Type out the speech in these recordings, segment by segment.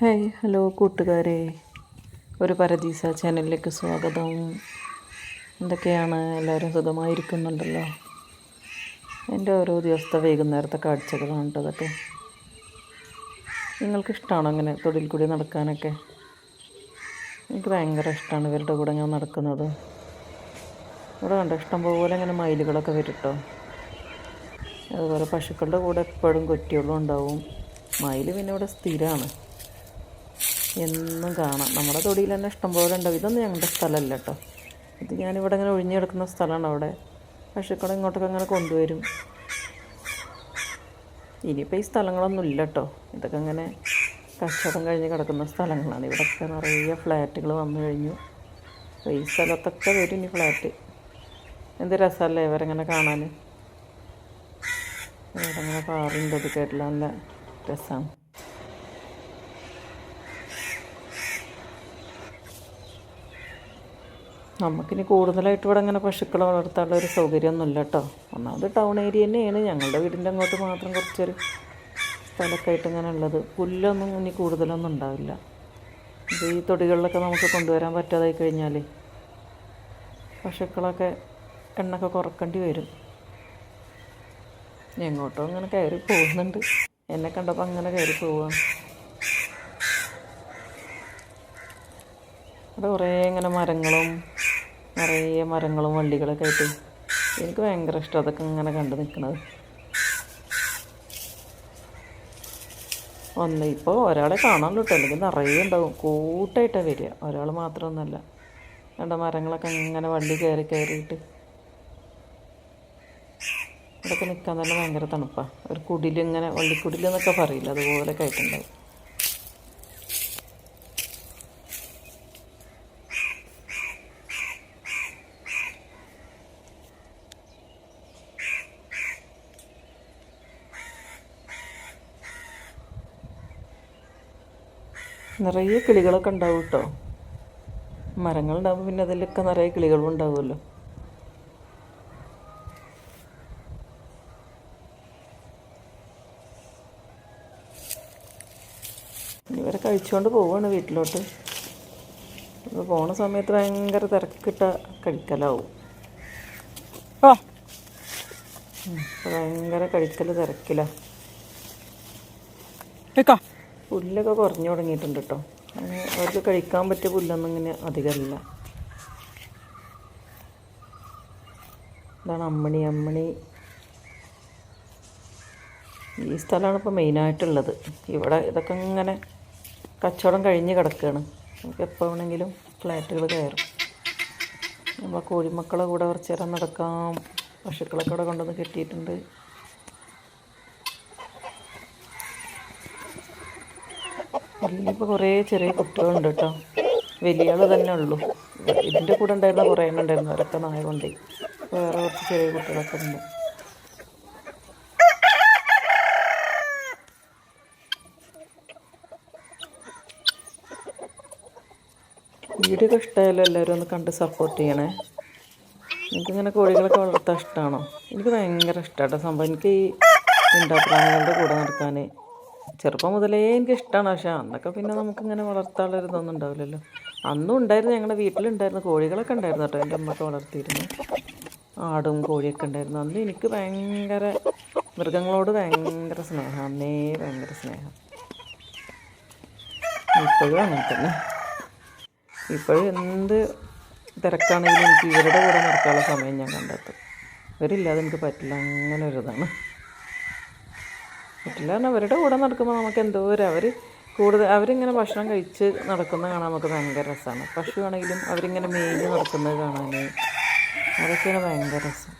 Hi hello കൂട്ടുകാരെ. ഒരു പരദീസ ചാനലിലേക്ക് സ്വാഗതം. എന്തൊക്കെയാണ്? എല്ലാവരും സുഖമായിരിക്കുന്നുണ്ടല്ലോ? എന്റെ ഓരോ ദിവസത്തെ വൈകുന്നേരത്തെ കാഴ്ചകളാണ് കേട്ടോ അതൊക്കെ. നിങ്ങൾക്ക് ഇഷ്ടമാണോ അങ്ങനെ തൊടിയിൽ കൂടി നടക്കാനൊക്കെ? എനിക്ക് ഭയങ്കര ഇഷ്ടമാണ് ഇവരുടെ കൂടെ ഞാൻ നടക്കുന്നത്. ഇവിടെ കണ്ടോ ഇഷ്ടം പോലെ ഇങ്ങനെ മയിലുകളൊക്കെ വരും അതുപോലെ പശുക്കളുടെ കൂടെ എപ്പോഴും കൊറ്റികളും ഉണ്ടാവും. മയിൽ പിന്നെ ഇവിടെ സ്ഥിരമാണ്. എന്നും കാണാം. നമ്മുടെ തൊടിയിൽ തന്നെ ഇഷ്ടംപോലെ ഉണ്ടാവും ഇതൊന്നും ഞങ്ങളുടെ സ്ഥലമല്ല കേട്ടോ. ഇത് ഞാനിവിടെ ഇങ്ങനെ ഒഴിഞ്ഞു കിടക്കുന്ന സ്ഥലമാണ് അവിടെ. പശുക്കളെ ഇങ്ങോട്ടൊക്കെ അങ്ങനെ കൊണ്ടുവരും. ഇനിയിപ്പോൾ ഈ സ്ഥലങ്ങളൊന്നും ഇല്ല കേട്ടോ. ഇതൊക്കെ അങ്ങനെ കച്ചവടം കഴിഞ്ഞ് കിടക്കുന്ന സ്ഥലങ്ങളാണ്. ഇവിടെയൊക്കെ നിറയെ ഫ്ലാറ്റുകൾ വന്നു കഴിഞ്ഞു. അപ്പോൾ ഈ സ്ഥലത്തൊക്കെ വരും ഇനി ഫ്ലാറ്റ്. എന്ത് രസമല്ലേ ഇവരെങ്ങനെ കാണാൻ ഇവരങ്ങനെ പാറുണ്ട് ഇത് കേട്ടില്ല നല്ല രസമാണ് നമുക്കിനി കൂടുതലായിട്ട് ഇവിടെ അങ്ങനെ പശുക്കളെ വളർത്താനുള്ള ഒരു സൗകര്യമൊന്നുമില്ല കേട്ടോ. ഒന്നാമത് ടൗൺ ഏരിയ തന്നെയാണ്. ഞങ്ങളുടെ വീടിന്റെ അങ്ങോട്ട് മാത്രം കുറച്ചൊരു സ്ഥലമൊക്കെ ആയിട്ട് ഇങ്ങനെ ഉള്ളത്. പുല്ലൊന്നും ഇനി കൂടുതലൊന്നും ഉണ്ടാവില്ല. ഇത് ഈ തൊടികളിലൊക്കെ നമുക്ക് കൊണ്ടുവരാൻ പറ്റാതായി കഴിഞ്ഞാൽ പശുക്കളൊക്കെ എണ്ണൊക്കെ കുറക്കേണ്ടി വരും. എങ്ങോട്ടോ അങ്ങനെ കയറി പോകുന്നുണ്ട്. എന്നെ കണ്ടപ്പോൾ അങ്ങനെ കയറി പോവാണ്. അവിടെ കുറേ ഇങ്ങനെ മരങ്ങളും നിറയെ മരങ്ങളും വള്ളികളൊക്കെ ആയിട്ട് എനിക്ക് ഭയങ്കര ഇഷ്ടം അതൊക്കെ ഇങ്ങനെ കണ്ടു നിൽക്കുന്നത് ഒന്ന് ഇപ്പോൾ ഒരാളെ കാണാൻ കിട്ടും അല്ലെങ്കിൽ നിറയെ ഉണ്ടാവും. കൂട്ടായിട്ടാണ് വരിക. ഒരാൾ മാത്രമൊന്നുമല്ല. കണ്ട മരങ്ങളൊക്കെ ഇങ്ങനെ വള്ളി കയറി കയറിയിട്ട് ഇവിടെയൊക്കെ നിൽക്കാൻ തന്നെ ഭയങ്കര തണുപ്പാണ് ഒരു കുടിലിങ്ങനെ വള്ളിക്കുടിലെന്നൊക്കെ പറയില്ല? അതുപോലെ ആയിട്ടുണ്ടാവും. നിറയെ കിളികളൊക്കെ ഉണ്ടാവും കേട്ടോ മരങ്ങളുണ്ടാകുമ്പോൾ പിന്നെ അതിലൊക്കെ നിറയെ കിളികളും ഉണ്ടാവുമല്ലോ. ഇവരെ കഴിച്ചുകൊണ്ട് പോവാണ് വീട്ടിലോട്ട്. പോണ സമയത്ത് ഭയങ്കര തിരക്കിട്ട കഴിക്കലാവും ആ. ഭയങ്കര കഴിക്കൽ തിരക്കില. കേക്കാ പുല്ലൊക്കെ കുറഞ്ഞു തുടങ്ങിയിട്ടുണ്ട് കേട്ടോ അങ്ങനെ അവർക്ക് കഴിക്കാൻ പറ്റിയ പുല്ലൊന്നും ഇങ്ങനെ അധികമല്ല. ഇതാണ് അമ്മണി അമ്മണി. ഈ സ്ഥലമാണ് ഇപ്പോൾ മെയിനായിട്ടുള്ളത് ഇവിടെ ഇതൊക്കെ ഇങ്ങനെ കച്ചവടം കഴിഞ്ഞ് കിടക്കുകയാണ് നമുക്ക് എപ്പോൾ വേണമെങ്കിലും ഫ്ലാറ്റുകൾ കയറും. നമ്മൾ കോഴിമക്കളെ കൂടെ കുറച്ച് നേരം നടക്കാം. പശുക്കളൊക്കെ ഇവിടെ കൊണ്ടുവന്ന് കെട്ടിയിട്ടുണ്ട്. ഇപ്പോൾ കുറേ ചെറിയ കുട്ടികളുണ്ട് കേട്ടോ വലിയ ആൾ തന്നെ ഉള്ളൂ. ഇതിന്റെ കൂടെ ഉണ്ടായിരുന്ന കുറേ എണ്ണം ഉണ്ടായിരുന്നു. അവരൊക്കെ നായ കൊണ്ടേ വേറെ കുറച്ച് ചെറിയ കുട്ടികളൊക്കെ ഉണ്ട്. വീഡിയോ ഇഷ്ടമായാലും എല്ലാവരും ഒന്ന് കണ്ട് സപ്പോർട്ട് ചെയ്യണേ. എനിക്കിങ്ങനെ കോഴികളൊക്കെ വളർത്താൻ ഇഷ്ടമാണോ എനിക്ക് ഭയങ്കര ഇഷ്ടമാട്ടോ സംഭവം എനിക്ക് ഈ ഇണ്ടാപ്രാണികളുടെ കൂടെ നടക്കാൻ ചെറുപ്പം മുതലേ എനിക്ക് ഇഷ്ടമാണ് പക്ഷേ അന്നൊക്കെ പിന്നെ നമുക്കിങ്ങനെ വളർത്താനുള്ള ഇതൊന്നും ഉണ്ടാവില്ലല്ലോ. അന്നും ഉണ്ടായിരുന്നു. ഞങ്ങളുടെ വീട്ടിലുണ്ടായിരുന്നു. കോഴികളൊക്കെ ഉണ്ടായിരുന്നു കേട്ടോ എന്റെ അമ്മയൊക്കെ വളർത്തിയിരുന്നു. ആടും കോഴിയൊക്കെ ഉണ്ടായിരുന്നു. അന്ന് എനിക്ക് ഭയങ്കര മൃഗങ്ങളോട് ഭയങ്കര സ്നേഹം. അന്നേ ഭയങ്കര സ്നേഹം. ഇപ്പോഴും അങ്ങനെ തന്നെ. ഇപ്പോഴും എന്ത് തിരക്കാണെങ്കിലും എനിക്ക് ഇവരുടെ കൂടെ നടക്കാനുള്ള സമയം ഞാൻ കണ്ടെത്തും. ഇവരില്ലാതെ എനിക്ക് പറ്റില്ല. അങ്ങനെ ഒരു ഇതാണ്. പറ്റില്ല. കാരണം അവരുടെ കൂടെ നടക്കുമ്പോൾ നമുക്ക് എന്തോ ഒരു അവർ കൂടുതൽ അവരിങ്ങനെ ഭക്ഷണം കഴിച്ച് നടക്കുന്നത് കാണാൻ നമുക്ക് ഭയങ്കര രസമാണ് പശു ആണെങ്കിലും അവരിങ്ങനെ മേഞ്ഞ് നടക്കുന്നത് കാണാൻ അതൊക്കെയാണ് ഭയങ്കര രസം.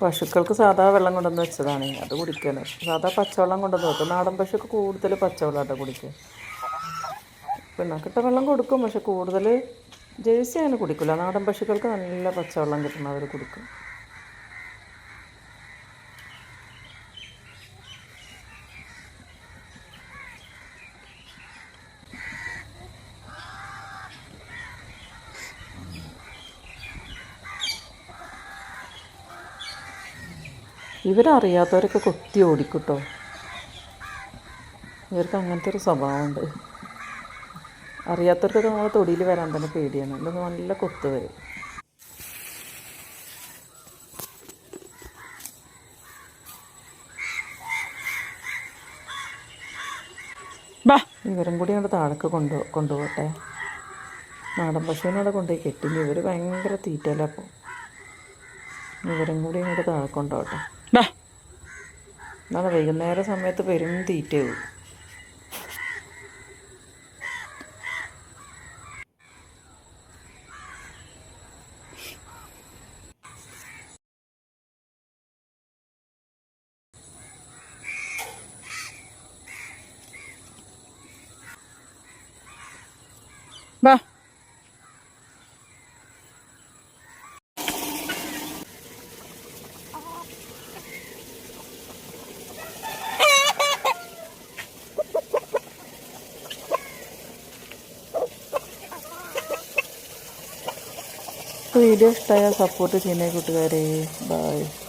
പശുക്കൾക്ക് സാധാ വെള്ളം കൊണ്ടുവന്ന് വെച്ചതാണ്. അത് കുടിക്കാൻ സാധാ പച്ചവെള്ളം കൊണ്ടുവന്ന് വെക്കും. നാടൻ പശുക്ക് കൂടുതൽ പച്ചവെള്ളമാട്ടോ കുടിക്കുക. പിണ്ണാക്കിട്ട വെള്ളം കൊടുക്കും. പക്ഷെ കൂടുതൽ ജേഴ്സി അങ്ങനെ കുടിക്കില്ല. നാടൻ പശുക്കൾക്ക് നല്ല പച്ചവെള്ളം കിട്ടണം അവർ കുടിക്കും. ഇവരറിയാത്തവരൊക്കെ കൊത്തി ഓടിക്കൂട്ടോ ഇവർക്ക് അങ്ങനത്തെ ഒരു സ്വഭാവമുണ്ട്. അറിയാത്തവർക്കൊക്കെ നമ്മളെ തൊടിയിൽ വരാൻ തന്നെ പേടിയാണ്. അല്ലെങ്കിൽ നല്ല കൊത്ത് വരും. ബാ. ഇവരും കൂടി അങ്ങോട്ട് താഴേക്ക് കൊണ്ടു കൊണ്ടുപോട്ടെ. നാടൻ പശുവിനെ അവിടെ കൊണ്ടുപോയി കെട്ടി ഇവർ ഭയങ്കര തീറ്റയിലപ്പോൾ ഇവരും കൂടി അങ്ങോട്ട് താഴെ കൊണ്ടുപോട്ടെ ബാ. എന്നാൽ വൈകുന്നേര സമയത്ത് പെരും തീറ്റയാവും. ബാ വീഡിയോ ഇഷ്ടമായ സപ്പോർട്ട് ചെയ്യുന്ന കൂട്ടുകാരെ. ബൈ